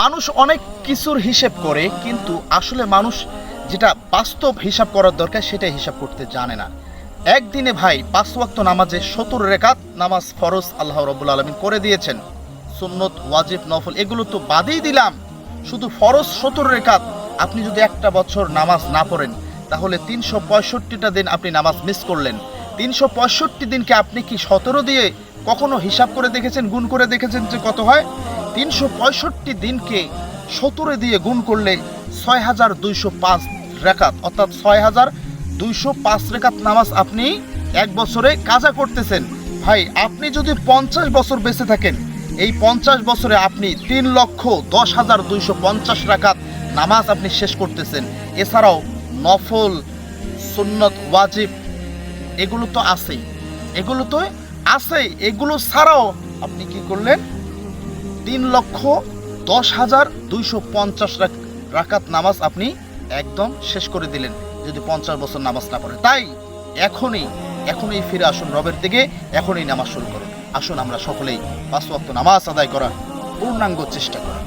মানুষ অনেক কিছুর হিসেব করে, কিন্তু আসলে মানুষ যেটা বাস্তব হিসাব করার দরকার সেটা হিসাব করতে জানে না। একদিনে ভাই পাঁচ ওয়াক্ত নামাজে সত্তর রেখাত নামাজ ফরজ আল্লাহ রবুল আলমিন করে দিয়েছেন। সুন্নত, ওয়াজিব, নফল এগুলো তো বাদেই দিলাম। শুধু ফরজ সত্তর রেখাত আপনি যদি একটা বছর নামাজ না পড়েন, তাহলে তিনশো পঁয়ষট্টিটা দিন আপনি নামাজ মিস করলেন। তিনশো পঁয়ষট্টি দিনকে আপনি কি সতেরো দিয়ে কখনো হিসাব করে দেখেছেন, গুণ করে দেখেছেন যে কত হয়? তিনশো পঁয়ষট্টি দিনকে সতেরো দিয়ে গুণ করলে ছয় হাজার দুইশো পাঁচ রেখাত। অর্থাৎ ছয় হাজার দুইশো পাঁচ রেখাত নামাজ আপনি এক বছরে কাজা করতেছেন। ভাই, আপনি যদি পঞ্চাশ বছর বেঁচে থাকেন, এই পঞ্চাশ বছরে আপনি তিন লক্ষ দশ হাজার দুইশো পঞ্চাশ রাকাত নামাজ আপনি শেষ করতেছেন। এছাড়াও নফল, সুন্নত, ওয়াজিব, এগুলো তো আছেই। এগুলো তো আছেই। এগুলো ছাড়াও আপনি কি করলেন? তিন লক্ষ দশ হাজার দুইশো পঞ্চাশ রাকাত নামাজ আপনি একদম শেষ করে দিলেন, যদি পঞ্চাশ বছর নামাজ না পড়ে। তাই এখনই এখনই ফিরে আসুন রবের দিকে, এখনই নামাজ শুরু করুন। আসুন আমরা সকলেই পাঁচ ওয়াক্ত নামাজ আদায় করার পূর্ণাঙ্গ চেষ্টা করি।